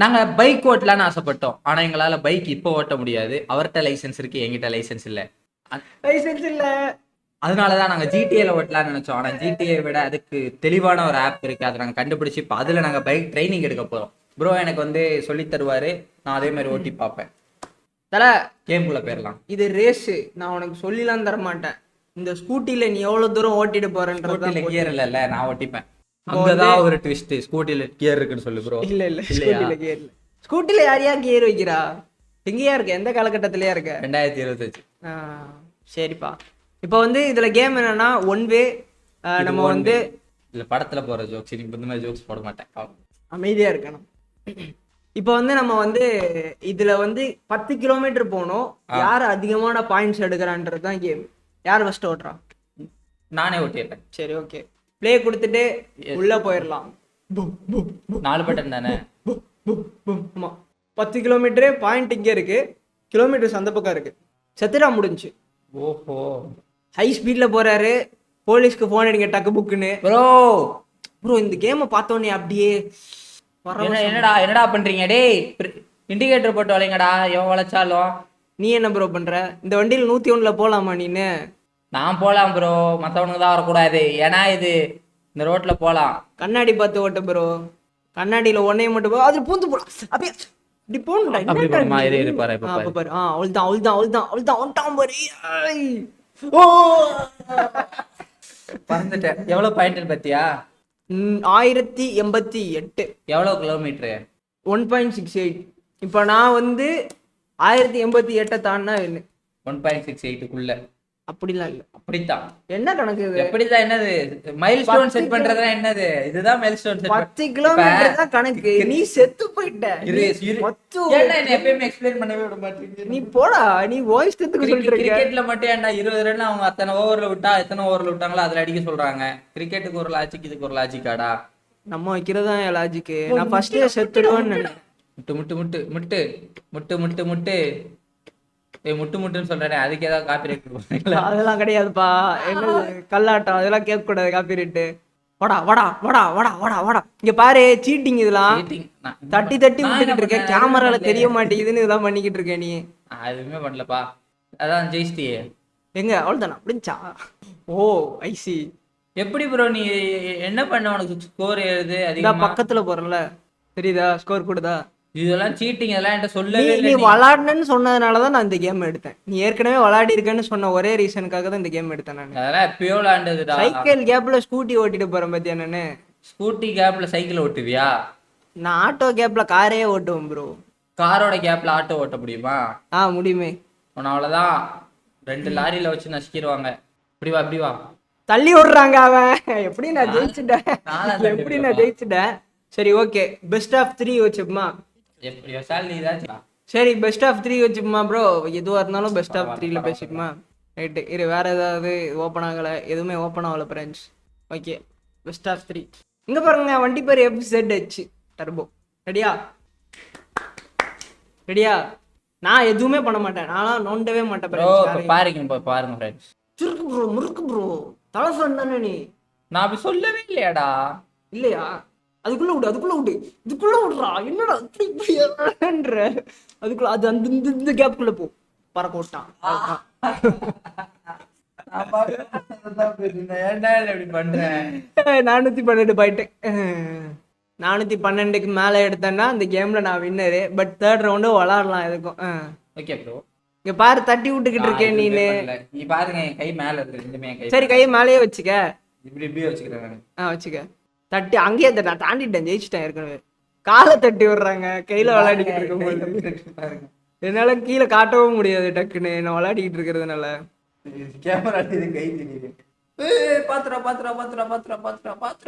நாங்க பைக் ஓட்டலாம்னு ஆசைப்பட்டோம். ஆனா எங்களால பைக் இப்போ ஓட்ட முடியாது. அவர்கிட்ட லைசென்ஸ் இருக்கு என்கிட்ட லைசென்ஸ் இல்ல. லைசன்ஸ் இல்ல. அதனாலதான் நாங்க ஜிடிஏல ஓட்டலாம்னு நினைச்சோம். ஆனா ஜிடிஏ விட அதுக்கு தெளிவான ஒரு ஆப் இருக்கு. அதை நாங்க கண்டுபிடிச்சு இப்போ அதுல நாங்க பைக் ட்ரைனிங் எடுக்க போறோம். ப்ரோ எனக்கு வந்து சொல்லி தருவாரு. நான் அதே மாதிரி ஓட்டி பார்ப்பேன். தல கேம்குள்ள போயிடலாம் இது ரேஸ் நான் உனக்கு சொல்லிலாம் தர மாட்டேன். இந்த ஸ்கூட்டில நீ எவ்வளவு தூரம் ஓட்டிட்டு போறன்றது ஸ்கூட்டில கியர் இல்ல. நான் ஓட்டிப்பேன். அங்கதான் ஒரு ட்விஸ்ட் ஸ்கூட்டில கியர் இருக்குன்னு சொல்லு ப்ரோ இல்ல இல்ல? ஸ்கூட்டில கியர் இல்ல. ஸ்கூட்டில யார் யார் கியர் வைக்கிறா? எங்கேயா இருக்க? எந்த காலகட்டத்திலயா இருக்க? ரெண்டாயிரத்தி இருபத்தஞ்சு. ஆ, சரிப்பா. இப்போ வந்து இதுல கேம் என்னன்னா ஒன் வே நம்ம வந்து இல்ல படத்துல போற ஜோக்ஸ் நீ இந்த மாதிரி ஜோக்ஸ் போட மாட்டேன். அமைதியா இருக்கணும். இப்போ வந்து நம்ம வந்து இதுல வந்து பத்து கிலோமீட்டர் போகணும் யார் அதிகமான பாயிண்ட்ஸ் எடுக்கிறான்றது தான் கேம் யார் ஃபர்ஸ்ட் ஓட்டுறா நானே ஓட்டிடுறேன். சரி ஓகே ப்ளே கொடுத்துட்டு உள்ள போயிடலாம் நாலு பட்டன் தானே? பத்து கிலோமீட்டரு பாயிண்ட் இங்கே இருக்கு. கிலோமீட்டர்ஸ் அந்த பக்கம் இருக்கு. செத்துடா முடிஞ்சு. ஓஹோ. ஹை ஸ்பீட்ல போறாரு. போலீஸ்க்கு ஃபோன் அடிங்க டக்கு புக்குன்னு. ப்ரோ ப்ரோ இந்த கேமை பார்த்தோன்னே அப்படியே என்ன என்னடா என்னடா பண்றீங்க? டேய் இண்டிகேட்டர் போட்டு வளைங்கடா. எவன் வளைச்சாலும். நீ என்ன ப்ரோ பண்ற? இந்த வண்டியில் நூத்தி ஒண்ணுல போலாமா நீனு? நான் போலாம் ப்ரோ மத்தவனுக்கு தான் வரக்கூடாது. ஏன்னா இது இந்த ரோட்ல போலாம். கண்ணாடி பார்த்து ஓட்டு ப்ரோ கண்ணாடியில ஒன்னையும் மட்டும் போ அது பூந்து போலாம். அப்படியே இப்படி போகணும்டா. அப்படி பாரு, பாரு. ஆ அவள்தான் அவள்தான் அவள்தான் அவள்தான் அவன்ட்டான் பாரு. ஓ. பறந்துட்டேன். எவ்வளவு பாயிண்ட் பத்தியா? ம், ஆயிரத்தி எண்பத்தி எட்டு. எவ்வளவு kilometre one point six eight. இப்போ நான் வந்து ஆயிரத்தி எண்பத்தி எட்டை தாண்டினா ஒன் பாயிண்ட் சிக்ஸ் எயிட்டுக்குள்ள. அப்படிலாம் இல்லை. அப்படித்தான். என்ன கணக்கு இது? எப்படிதான் என்னது? மைல் ஸ்டோன் செட் பண்றதுனா என்னது? இதுதான் மைல் ஸ்டோன் செட் பத்து கிலோமீட்டர் தான் கணக்கு நீ செத்து போயிட்ட. இரு இரு. மொத்து. ஏன்டா என்ன எப்பயுமே எக்ஸ்பிளைன் பண்ணவே விட மாட்டீங்க நீ போடா. நீ வாய்ஸ் தத்துக்கு சொல்லிட்டு இருக்க. கிரிக்கெட்ல மட்டும் ஏன்டா இருபது ரன் அவங்க அத்தனை ஓவர்ல விட்டா எத்தனை ஓவர்ல விட்டாங்களோ அதுல அடிக்க சொல்றாங்க. கிரிக்கெட்டுக்கு ஒரு லாஜிக் இதுக்கு ஒரு லாஜிக்காடா நம்ம வைக்கிறது தான் லாஜிக்கு நான் ஃபர்ஸ்டே செத்துடுவேன்னு முட்டு முட்டு முட்டு முட்டு. முட்டு முட்டு முட்டு. முட்டு முட்டுன்னு சொல்றேன் அதுக்கு ஏதாவது காப்பி ரைட் அதெல்லாம் கிடையாதுப்பா. என்னது கல்லாட்டம் அதெல்லாம் கேட்க கூடாது காப்பி ரேட்டு வாடா வாடா வாடா வாடா வாடா வாடா. இங்க பாரு சீட்டிங் இதெல்லாம். தட்டி தட்டி விட்டுக்கிட்டு இருக்க கேமரால தெரிய மாட்டேங்குதுன்னு இதெல்லாம் பண்ணிக்கிட்டு இருக்க நீ. நான் எதுவுமே பண்ணலப்பா. அதான் ஜெயிச்சிட்டியே. எங்க? அவ்வளவுதானா? அப்படிஞ்சா ஓ ஐசி எப்படி ப்ரோ நீ என்ன பண்ண? உனக்கு ஸ்கோர் எழுது அதிகமா? பக்கத்துல போறேன்ல. தெரியுதா? ஸ்கோர் கூடுதா? இதெல்லாம் சீட்டிங் இதெல்லாம் என்கிட்ட சொல்லவே நீ இல்லை நீ. விளாடுனேன்னு சொன்னதுனால தான் நான் இந்த கேம் எடுத்தேன். நீ ஏற்கனவே விளையாடி இருக்கேன்னு சொன்ன ஒரே ரீசனுக்காக தான் இந்த கேம் எடுத்தேன் நான். அதெல்லாம் எப்பயோ விளாண்டதுடா. சைக்கிள் கேப்ல ஸ்கூட்டி ஓட்டிட்டு போறேன் பத்தியா நானு? ஸ்கூட்டி கேப்ல சைக்கிள் ஓட்டுவியா? நான் ஆட்டோ கேப்ல காரே ஓட்டுவேன் ப்ரோ காரோட கேப்ல ஆட்டோ ஓட்ட முடியுமா? ஆ முடியுமே. உன்னை அவ்வளவுதான். ரெண்டு லாரியில வச்சு நசுக்கிடுவாங்க இப்படி வா இப்படி வா. தள்ளி விடுறாங்க அவன். எப்படி நான் ஜெயிச்சுட்டேன்? எப்படி நான் ஜெயிச்சுட்டேன்? சரி ஓகே பெஸ்ட் ஆஃப் த்ரீ வச்சுப்போமா? சரி பெஸ்ட் ஆஃப் த்ரீ வச்சுப்போமா ப்ரோ எதுவாக இருந்தாலும் பெஸ்ட் ஆஃப் த்ரீல பேசிக்குமா? ரைட்டு இரு வேற ஏதாவது ஓப்பன் ஆகலை எதுவுமே ஓப்பன் ஆகலை friends okay best of three இங்கே பாருங்க வண்டி பேர் எஃப் செட் ஹெச் டர்போ ரெடியா ரெடியா நான் எதுவுமே பண்ண மாட்டேன். நான்லாம் நோண்டவே மாட்டேன் ப்ரோ. பாருங்க இப்ப பாருங்க ஃப்ரெண்ட்ஸ் சுருக்கு ப்ரோ முறுக்கு ப்ரோ தலை தானே நீ. நான் அப்படி சொல்லவே இல்லையாடா. இல்லையா? அதுக்குள்ள விடு அதுக்குள்ள விடு. இதுக்குள்ள விடுறா. என்னடா அதுக்குள்ள அது அந்த இந்த இந்த கேப்புக்குள்ள போ. பறக்க விட்டான் நானூத்தி பன்னெண்டு பாயிண்ட் நானூத்தி பன்னெண்டுக்கு மேல எடுத்தேன்னா அந்த கேம்ல நான் வின்னரு பட் தேர்ட் ரவுண்டு விளாடலாம் எதுக்கும். ஓகே ப்ரோ இங்க பாரு தட்டி விட்டுக்கிட்டு இருக்கேன் நீனு. நீ பாருங்க கை மேல இருக்கு கை சரி கையை மேலேயே வச்சுக்க. இப்படி இப்படி வச்சுக்கிறேன். ஆ வச்சுக்க. தட்டி அங்கேயே தட்டு. நான் தாண்டிட்டேன் ஜெயிச்சிட்டேன் ஏற்கனவே. காலை தட்டி விடுறாங்க கையில விளையாடிக்கிட்டு இருக்கும்போது. என்னால கீழே காட்டவும் முடியாது டக்குன்னு. நான் விளையாடிக்கிட்டு இருக்கிறதுனால. கேமரா கை தெரியுது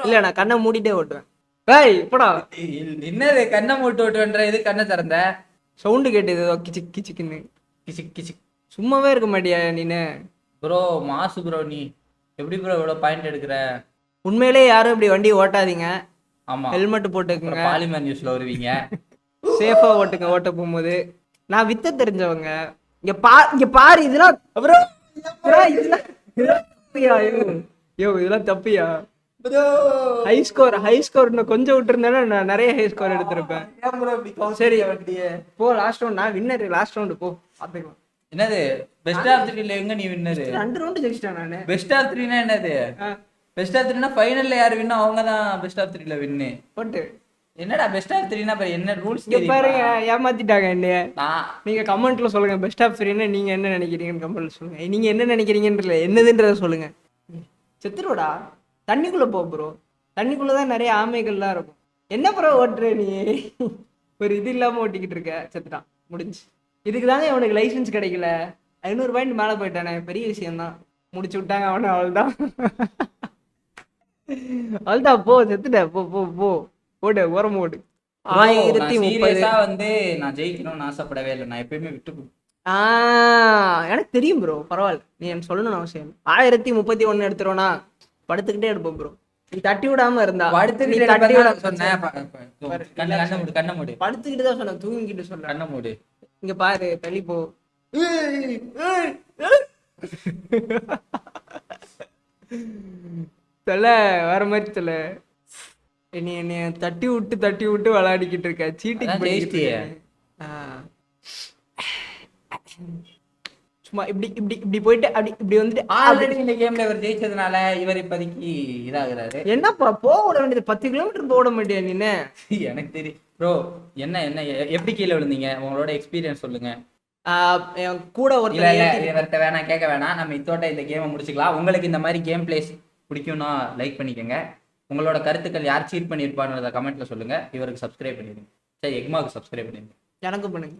இல்ல நான் கண்ணை மூடிட்டே ஓட்டுவேன். ஏய் இப்படா என்னது கண்ணை மூட்டு விட்டுன்ற இது கண்ணை திறந்த? சவுண்டு கேட்டது ஏதோ கிச்சு கிச்சுக்குன்னு. கிச்சு கிச்சு. சும்மாவே இருக்க மாட்டியா நீனு? ப்ரோ மாசு ப்ரோ நீ. எப்படி ப்ரோ இவ்வளவு பாயிண்ட் எடுக்கிற? உண்மையிலே யாரும் இப்படி வண்டி ஓட்டாதீங்க. ஆமா. ஹெல்மெட் போட்டுக்கோங்க. பாலிமர் நியூஸ்ல வருவீங்க. சேஃபா ஓட்டுங்க ஓட்ட போகும்போது. நான் வித்த தெரிஞ்சவங்க. இங்க பா இங்க பாரு இதெல்லாம் அப்புறம் இதெல்லாம் தப்பியா ஐயோ. இதெல்லாம் தப்பியா? ஹை ஸ்கோர் ஹை ஸ்கோர் இன்னும் கொஞ்சம் விட்டுருந்தேன்னா நான் நிறைய ஹை ஸ்கோர் எடுத்திருப்பேன். சரி. வண்டிய போ லாஸ்ட் ரவுண்ட் நான் வின்னர் லாஸ்ட் ரவுண்டு போ பார்த்துக்கலாம். என்னது? பெஸ்ட் ஆஃப் த்ரீல எங்க நீ வின்னரு ரெண்டு ரவுண்டு ஜெயிச்சிட்டேன் நான் பெஸ்ட் ஆஃப் த்ரீனா என்னது? பெஸ்ட் ஆஃப் த்ரீனா ஃபைனல்ல யார் வின்னா அவங்க தான் பெஸ்ட் ஆஃப் த்ரீல வின்னு போட்டு. என்னடா பெஸ்ட் ஆஃப் த்ரீனா என்ன ரூல்ஸ் பாருங்க ஏமாத்திட்டாங்க என்னைய. நான் நீங்க கமெண்ட்ல சொல்லுங்க பெஸ்ட் ஆஃப் த்ரீன்னு நீங்க என்ன நினைக்கிறீங்கன்னு கமெண்ட்ல சொல்லுங்க. நீங்க என்ன நினைக்கிறீங்கன்றல என்னதுன்றத சொல்லுங்க. செத்துருவடா. தண்ணிக்குள்ள போ ப்ரோ தண்ணிக்குள்ள தான் நிறைய ஆமைகள்லாம் இருக்கும். என்ன ப்ரோ ஓட்டுற நீ? ஒரு இது இல்லாம ஓட்டிக்கிட்டு இருக்க. செத்துட்டான். முடிஞ்சு. இதுக்கு தாங்க அவனுக்கு லைசென்ஸ் கிடைக்கல. ஐநூறு பாயிண்ட் மேல போயிட்டானே. பெரிய விஷயம் தான் முடிச்சு விட்டாங்க அவனை அவள்தான் அவள்தான் போ செத்துட்ட. போ போ போ. ஓடு ஓரம் ஓடு. ஆயிரத்தி முப்பது. வந்து நான் ஜெயிக்கணும்னு ஆசைப்படவே இல்லை. நான் எப்பயுமே விட்டு எனக்கு தெரியும் ப்ரோ பரவாயில்ல. நீ எனக்கு சொல்லணும்னு அவசியம் இல்லை. ஆயிரத்தி முப்பத்தி ஒன்னு எடுத்துருவோனா படுத்துக்கிட்டே எடுப்போம் ப்ரோ நீ தட்டி விடாம இருந்தா நீ படுத்துக்கிட்டு தட்டி தான் சொன்னேன். கண்ணு கண்ணை மூடு கண்ணை மூடு. படுத்துக்கிட்டு தான் சொன்னேன். தூங்கிக்கிட்டு சொல்றேன் கண்ணை மூடு. இங்க பாரு தள்ளி போ. சொல்ல வேற மாதிரி சொல்ல என்னை என்னைய தட்டி விட்டு தட்டி விட்டு விளையாடிக்கிட்டு இருக்க. இருக்க. ஆ. சும்மா இப்படி இப்படி இப்படி போயிட்டு அப்படி இப்படி வந்துட்டு ஆல்ரெடி இந்த கேம்ல இவர் ஜெயிச்சதுனால இவர் இப்போதைக்கு இதாகிறாரு. என்னப்பா போக விட வேண்டியது பத்து கிலோமீட்டர் போட மாட்டியா நீனு? எனக்கு தெரியும் ப்ரோ என்ன என்ன எப்படி கீழே விழுந்தீங்க? உங்களோட எக்ஸ்பீரியன்ஸ் சொல்லுங்க. கூட இல்ல ஒருத்தர் வேணாம் கேட்க வேணாம். நம்ம இதோட இந்த கேமை முடிச்சுக்கலாம். உங்களுக்கு இந்த மாதிரி கேம் பிளேஸ் பிடிக்கும்னா லைக் பண்ணிக்கோங்க. உங்களோட கருத்துக்கள் யார் சீட் பண்ணியிருப்பாருன்றத கமெண்ட்ல சொல்லுங்க. இவருக்கு சப்ஸ்கிரைப் பண்ணிடுங்க. சரி எக்மாவுக்கு சப்ஸ்கிரைப் பண்ணிடுங்க. எனக்கு பண்ணுங்க.